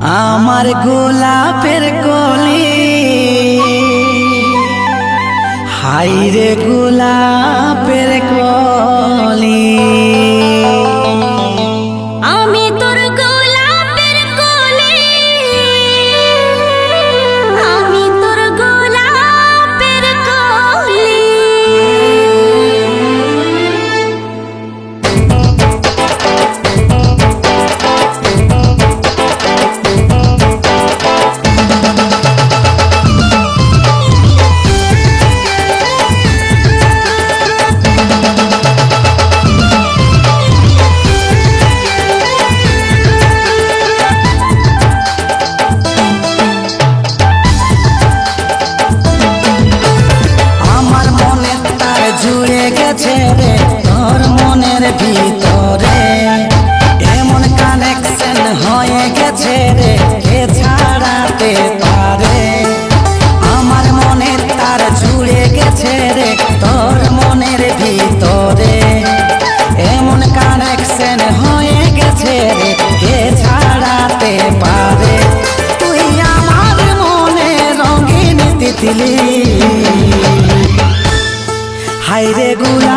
আমার গোলাপের কলি। হাইরে গোলাপের কলি। ভিতরে। এমন কানেকশন হয়ে গেছে রে, কে ছাড়াতে পারে? আমার মনের তার জুড়ে গেছে রে, তোর মনের ভিতরে। এমন কানেকশন হয়ে গেছে রে, কে ছাড়াতে পারে? তুই আমার মনে রঙিন তিতলি। হাইরে গুলা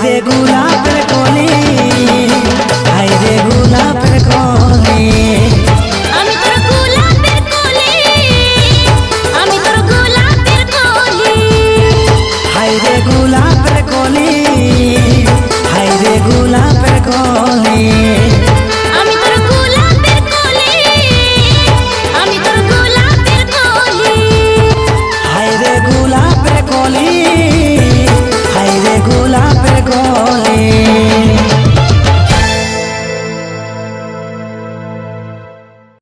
de gulab.